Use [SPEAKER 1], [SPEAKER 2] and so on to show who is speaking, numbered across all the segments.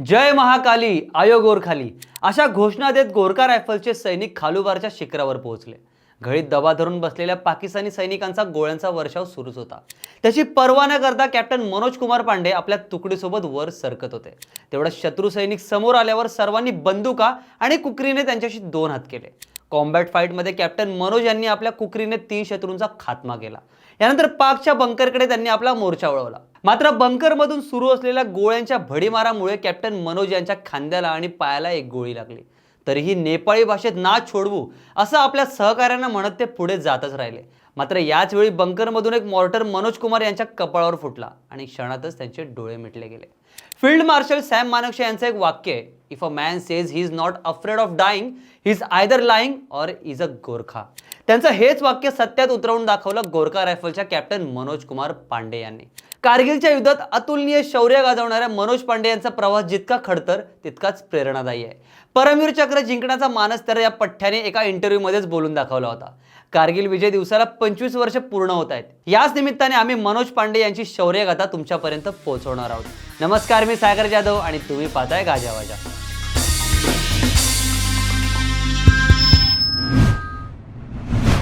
[SPEAKER 1] जय महाकाली आयो गोरखाली अशा घोषणा देत गोरखा रायफलचे सैनिक खालुबारच्या शिखरावर पोहोचले. घळीत दबा धरून बसलेल्या पाकिस्तानी सैनिकांचा गोळ्यांचा वर्षाव सुरूच होता. त्याची पर्वा न करता कॅप्टन मनोज कुमार पांडे आपल्या तुकडीसोबत वर सरकत होते. तेवढा शत्रू सैनिक समोर आल्यावर सर्वांनी बंदुका आणि कुकरीने त्यांच्याशी दोन हात केले. कॉम्बॅट फाईटमध्ये कॅप्टन मनोज यांनी आपल्या कुकरीने तीन शत्रूंचा खात्मा केला. यानंतर पाकच्या बंकरकडे त्यांनी आपला मोर्चा वळवला. मात्र बंकरमधून सुरू असलेल्या गोळ्यांच्या भडीमारामुळे कॅप्टन मनोज यांच्या खांद्याला आणि पायाला एक गोळी लागली. तरीही नेपाळी भाषेत ना छोडवू असं आपल्या सहकाऱ्यांना म्हणत ते पुढे जातच राहिले. मात्र याच वेळी बंकरमधून एक मॉर्टर मनोज कुमार यांच्या कपाळावर फुटला आणि क्षणातच त्यांचे डोळे मिटले गेले. फील्ड मार्शल सॅम मानक्षे यांचं एक वाक्य आहे if a man says he is not afraid of dying he is either lying or is a Gorkha. त्यांचं हेच वाक्य सत्यात उतरवून दाखवलं गोरखा रायफलच्या कॅप्टन मनोज कुमार पांडे यांनी. कारगिलच्या युद्धात अतुलनीय शौर्य गाजवणाऱ्या मनोज पांडे यांचा प्रवास जितका खडतर तितकाच प्रेरणादायी आहे. परमवीर चक्र जिंकण्याचा मानस तर या पठ्ठ्याने एका इंटरव्ह्यूमध्येच बोलून दाखवला होता. कारगिल विजय दिवसाला पंचवीस वर्ष पूर्ण होत आहेत. याच निमित्ताने आम्ही मनोज पांडे यांची शौर्यगाथा तुमच्यापर्यंत पोहोचवणार आहोत. नमस्कार मी सागर जाधव आणि तुम्ही पाहताय गाजावाजा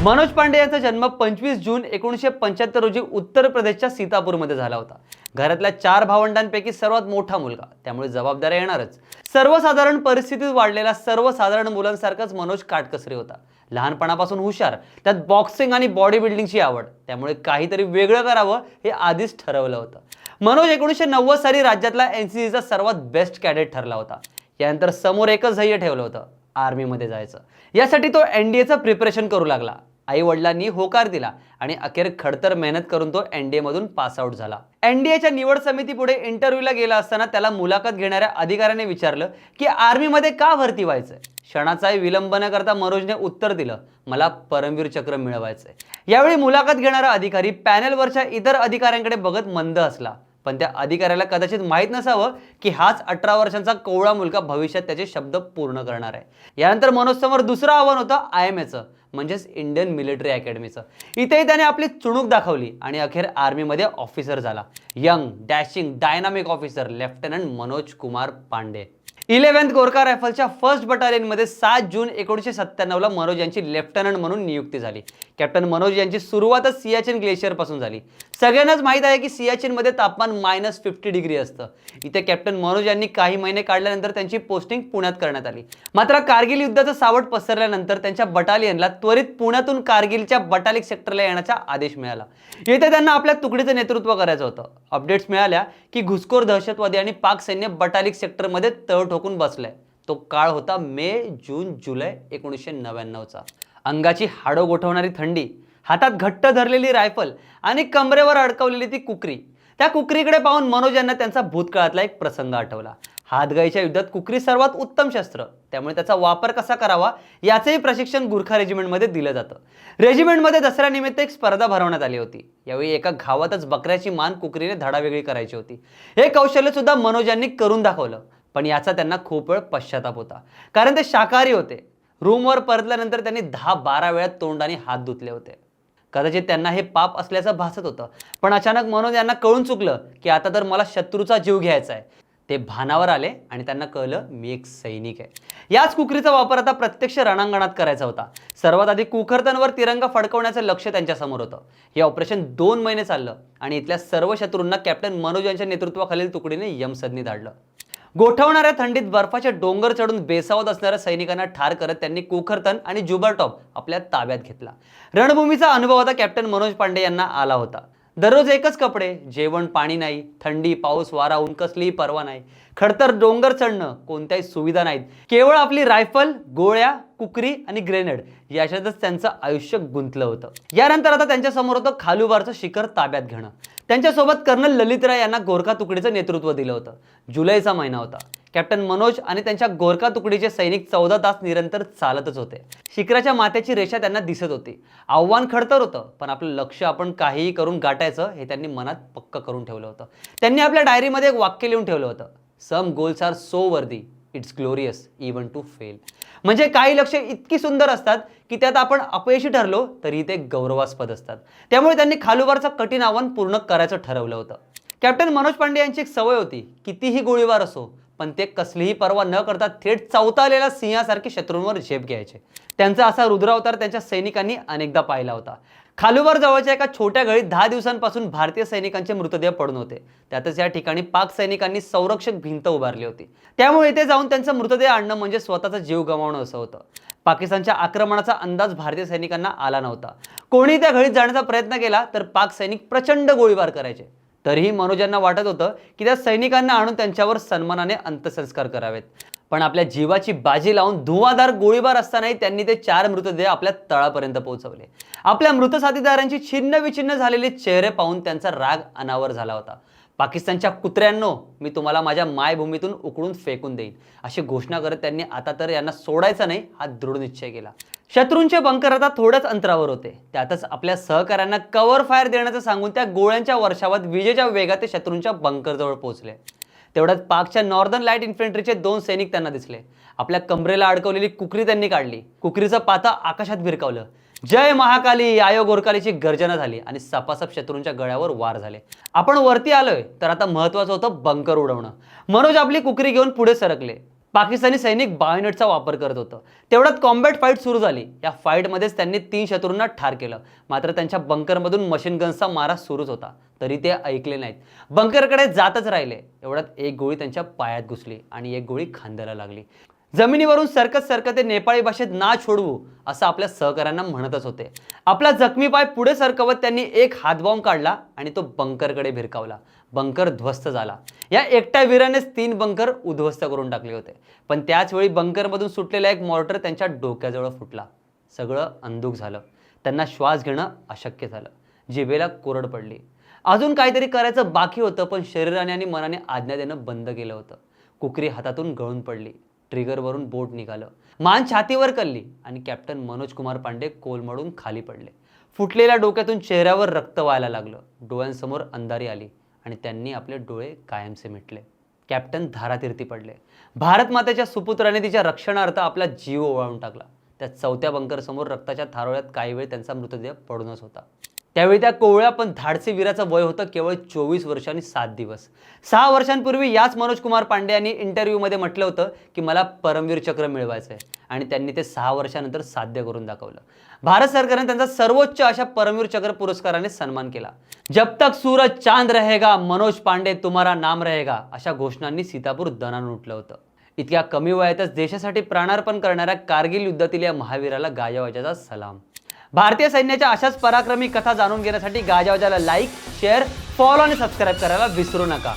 [SPEAKER 1] मनोज पांडे यांचा जन्म पंचवीस जून एकोणीसशे पंच्याहत्तर रोजी उत्तर प्रदेशच्या सीतापूरमध्ये झाला होता. घरातल्या चार भावंडांपैकी सर्वात मोठा मुलगा. त्यामुळे जबाबदाऱ्या येणारच. सर्वसाधारण परिस्थितीत वाढलेला सर्वसाधारण मुलांसारखाच मनोज काटकसरी होता. लहानपणापासून हुशार त्यात बॉक्सिंग आणि बॉडी बिल्डिंगची आवड. त्यामुळे काहीतरी वेगळं करावं हे आधीच ठरवलं होतं. मनोज एकोणीसशे नव्वद साली राज्यातला एन सी सीचा सर्वात बेस्ट कॅडेट ठरला होता. यानंतर समोर एकच ध्येय ठेवलं होतं. आर्मीमध्ये जायचं. यासाठी तो एन डी एचं प्रिपरेशन करू लागला. आई वडिलांनी होकार दिला आणि अखेर खडतर मेहनत करून तो एन डी एमधून पास आउट झाला. एन डी एच्या निवड समितीपुढे इंटरव्ह्यूला गेला असताना त्याला मुलाखत घेणाऱ्या अधिकाऱ्याने विचारलं की आर्मीमध्ये का भरती व्हायचं क्षणाचाही विलंब न करता मनोजने उत्तर दिलं मला परमवीर चक्र मिळवायचंय. यावेळी मुलाखत घेणारा अधिकारी पॅनेलवरच्या इतर अधिकाऱ्यांकडे बघत मंद असला. पण त्या अधिकाऱ्याला कदाचित माहीत नसावं की हाच अठरा वर्षांचा कोवळा मुलगा भविष्यात त्याचे शब्द पूर्ण करणार आहे. यानंतर मनोज समोर दुसरं आव्हान होतं आय एम एचं म्हणजेच इंडियन मिलिटरी अकॅडमीचं. इथेही त्याने आपली चुणूक दाखवली आणि अखेर आर्मीमध्ये ऑफिसर झाला. Young dashing dynamic officer lieutenant Manoj Kumar Pande. Eleventh Gorkha रायफलच्या first बटालियनमध्ये सात जून एकोणीसशे सत्त्याण्णवला मनोज यांची लेफ्टनंट म्हणून नियुक्ती झाली. कॅप्टन मनोज यांची सुरुवातच सियाचिन ग्लेशियरपासून झाली. सगळ्यांनाच माहीत आहे की सियाचिनमध्ये तापमान मायनस फिफ्टी डिग्री असतं. इथे कॅप्टन मनोज यांनी काही महिने काढल्यानंतर त्यांची पोस्टिंग पुण्यात करण्यात आली. मात्र कारगिल युद्धाचं सावट पसरल्यानंतर त्यांच्या बटालियनला त्वरित पुण्यातून कारगिलच्या बटालिक सेक्टरला येण्याचा आदेश मिळाला. येथे त्यांना आपल्या तुकडीचं नेतृत्व करायचं होतं. अपडेट्स मिळाल्या की घुसखोर दहशतवादी आणि पाक सैन्य बटालिक सेक्टरमध्ये तळ ठोकून बसलाय. तो काळ होता मे जून जुलै एकोणीसशे नव्याण्णवचा. अंगाची हाडं गोठवणारी थंडी हातात घट्ट धरलेली रायफल आणि कमरेवर अडकवलेली ती कुकरी. त्या कुकरीकडे पाहून मनोज यांना त्यांचा भूतकाळातला एक प्रसंग आठवला. हातगाईच्या युद्धात कुकरी सर्वात उत्तम शस्त्र त्यामुळे त्याचा वापर कसा करावा याचेही प्रशिक्षण गुरखा रेजिमेंटमध्ये दिलं जातं. रेजिमेंटमध्ये दसऱ्यानिमित्त एक स्पर्धा भरवण्यात आली होती. यावेळी एका घावातच बकऱ्याची मान कुकरीने धडावेगळी करायची होती. हे कौशल्य सुद्धा मनोज यांनी करून दाखवलं. पण याचा त्यांना खूप वेळ पश्चाताप होता. कारण ते शाकाहारी होते. रूमवर परतल्यानंतर त्यांनी दहा बारा वेळा तोंड आणि हात धुतले होते. कदाचित त्यांना हे पाप असल्याचं भासत होतं. पण अचानक मनोज यांना कळून चुकलं की आता तर मला शत्रूचा जीव घ्यायचा आहे. ते भानावर आले आणि त्यांना कळलं मी एक सैनिक आहे. याच कुकरीचा वापर आता प्रत्यक्ष रणांगणात करायचा होता. सर्वात आधी कुखरतनवर तिरंगा फडकवण्याचं लक्ष त्यांच्यासमोर होतं. हे ऑपरेशन दोन महिने चाललं आणि इथल्या सर्व शत्रूंना कॅप्टन मनोज यांच्या नेतृत्वाखालील तुकडीने यमसदनी धाडलं. गोठवणाऱ्या थंडीत बर्फाचे डोंगर चढून बेसावत असणाऱ्या सैनिकांना ठार करत त्यांनी कुखरतन आणि जुबरटॉप आपल्या ताब्यात घेतला. रणभूमीचा अनुभव आता कॅप्टन मनोज पांडे यांना आला होता. दररोज एकच कपडे जेवण पाणी नाही थंडी पाऊस वारा ऊन कसलीही पर्वा नाही. खडतर डोंगर चढणं कोणत्याही सुविधा नाहीत. केवळ आपली रायफल गोळ्या कुकरी आणि ग्रेनेड याच्यातच त्यांचं आयुष्य गुंतलं होतं. यानंतर आता त्यांच्यासमोर होतं खालुबारचं शिखर ताब्यात घेणं. त्यांच्यासोबत कर्नल ललितराय यांना गोरखा तुकडीचं नेतृत्व दिलं होतं. जुलैचा महिना होता. कॅप्टन मनोज आणि त्यांच्या गोरखा तुकडीचे सैनिक चौदा तास निरंतर चालतच होते. शिखराच्या माथ्याची रेषा त्यांना दिसत होती. आव्हान खडतर होतं पण आपलं लक्ष आपण काहीही करून गाठायचं हे त्यांनी मनात पक्क करून ठेवलं होतं. त्यांनी आपल्या डायरीमध्ये एक वाक्य लिहून ठेवलं होतं. Some goals are so worthy it's glorious even to fail. म्हणजे काही लक्ष इतकी सुंदर असतात की त्यात आपण अपयशी ठरलो तरी ते गौरवास्पद असतात. त्यामुळे त्यांनी खालुबारचं कठीण आव्हान पूर्ण करायचं ठरवलं होतं. कॅप्टन मनोज पांडे यांची एक सवय होती कितीही गोळीबार असो पण ते कसलीही पर्वा न करता थेट चौतालेल्या सिंहासारखे शत्रूंवर झेप घ्यायचे. त्यांचा असा रुद्रावतार त्यांच्या सैनिकांनी अनेकदा पाहिला होता. खालुबार जवळच्या एका छोट्या गळीत दहा दिवसांपासून भारतीय सैनिकांचे मृतदेह पडून होते. त्यातच या ठिकाणी पाक सैनिकांनी संरक्षक भिंत उभारली होती. त्यामुळे इथे जाऊन त्यांचा मृतदेह आणणं म्हणजे स्वतःचा जीव गमावणं असं होतं. पाकिस्तानच्या आक्रमणाचा अंदाज भारतीय सैनिकांना आला नव्हता. कोणी त्या घळीत जाण्याचा प्रयत्न केला तर पाक सैनिक प्रचंड गोळीबार करायचे. तरीही मनोजांना वाटत होतं की त्या सैनिकांना आणून त्यांच्यावर सन्मानाने अंत्यसंस्कार करावेत. पण आपल्या जीवाची बाजी लावून धुवाधार गोळीबार असतानाही त्यांनी ते चार मृतदेह आपल्या तळापर्यंत पोहोचवले. आपल्या मृत साथीदारांची छिन्न विछिन्न झालेले चेहरे पाहून त्यांचा राग अनावर झाला होता. पाकिस्तानच्या कुत्र्यांनो मी तुम्हाला माझ्या मायभूमीतून उकळून फेकून देईन. अशी घोषणा करत त्यांनी आता तर यांना सोडायचा नाही हा दृढ निश्चय केला. शत्रूंचे बंकर आता थोड्याच अंतरावर होते. त्यातच आपल्या सहकाऱ्यांना कव्हर फायर देण्याचं सांगून त्या गोळ्यांच्या वर्षावात विजेच्या वेगात ते शत्रूंच्या बंकरजवळ पोहोचले. तेवढ्यात पाकच्या नॉर्दर्न लाइट इन्फंट्रीचे दोन सैनिक त्यांना दिसले. आपल्या कमरेला अडकवलेली कुकरी त्यांनी काढली. कुकरीचं पाता आकाशात भिरकावलं. जय महाकाली आयो गोरकालीची गर्जना झाली आणि सपासप शत्रूंच्या गळ्यावर वार झाले. आपण वरती आलोय तर आता महत्वाचं होतं बंकर उडवणं. मनोज आपली कुकरी घेऊन पुढे सरकले. पाकिस्तानी सैनिक बायोनेटचा वापर करत होतं. तेवढ्यात कॉम्बॅट फाईट सुरू झाली. या फाईटमध्येच त्यांनी तीन शत्रूंना ठार केलं. मात्र त्यांच्या बंकरमधून मशीन गन्सचा मारा सुरूच होता. तरी ते ऐकले नाहीत. बंकरकडे जातच राहिले. एवढ्यात एक गोळी त्यांच्या पायात घुसली आणि एक गोळी खांद्याला लागली. जमिनीवरून सरकत सरकत ते नेपाळी भाषेत ना छोडवू असं आपल्या सहकाऱ्यांना म्हणतच होते. आपला जखमी पाय पुढे सरकवत त्यांनी एक हातबॉम्ब काढला आणि तो बंकरकडे भिरकावला. बंकर ध्वस्त झाला. या एकट्या वीरानेच तीन बंकर उद्ध्वस्त करून टाकले होते. पण त्याच वेळी बंकरमधून सुटलेला एक मॉर्टर त्यांच्या डोक्याजवळ फुटला. सगळं अंधुक झालं. त्यांना श्वास घेणं अशक्य झालं. जिभेला कोरड पडली. अजून काहीतरी करायचं बाकी होतं पण शरीराने आणि मनाने आज्ञा देणं बंद केलं होतं. कुकरी हातातून गळून पडली. ट्रिगरवरून बोट निघालं. मान छातीवर कल्ली आणि कॅप्टन मनोज कुमार पांडे कोलमडून खाली पडले. फुटलेल्या डोक्यातून चेहऱ्यावर रक्त व्हायला लागलं. डोळ्यांसमोर अंधारी आली आणि त्यांनी आपले डोळे कायमचे मिटले. कॅप्टन धारातीर्थी पडले. भारत मातेच्या सुपुत्राने तिच्या रक्षणार्थ आपला जीव ओवाळून टाकला. त्या चौथ्या बंकरसमोर रक्ताच्या थारोळ्यात काही वेळ त्यांचा मृतदेह पडूनच होता. त्यावेळी त्या कोवळ्या पण धाडसी वीराचं वय होतं केवळ चोवीस वर्ष आणि सात दिवस. सहा वर्षांपूर्वी याच मनोज कुमार पांडे यांनी इंटरव्ह्यूमध्ये म्हटलं होतं की मला परमवीर चक्र मिळवायचं आहे आणि त्यांनी ते सहा वर्षानंतर साध्य करून दाखवलं. भारत सरकारने त्यांचा सर्वोच्च अशा परमवीर चक्र पुरस्काराने सन्मान केला. जब तक सूरज चांद रहेगा मनोज पांडे तुम्हारा नाम रहेगा अशा घोषणांनी सीतापूर दणान उठलं होतं. इतक्या कमी वयातच देशासाठी प्राणार्पण करणाऱ्या कारगिल युद्धातील या महावीराला गाजावाजाचा सलाम. भारतीय सैन्याच्या अशाच पराक्रमी कथा जाणून घेण्यासाठी गाजावाजाला लाईक शेअर फॉलो आणि सबस्क्राईब करायला विसरू नका.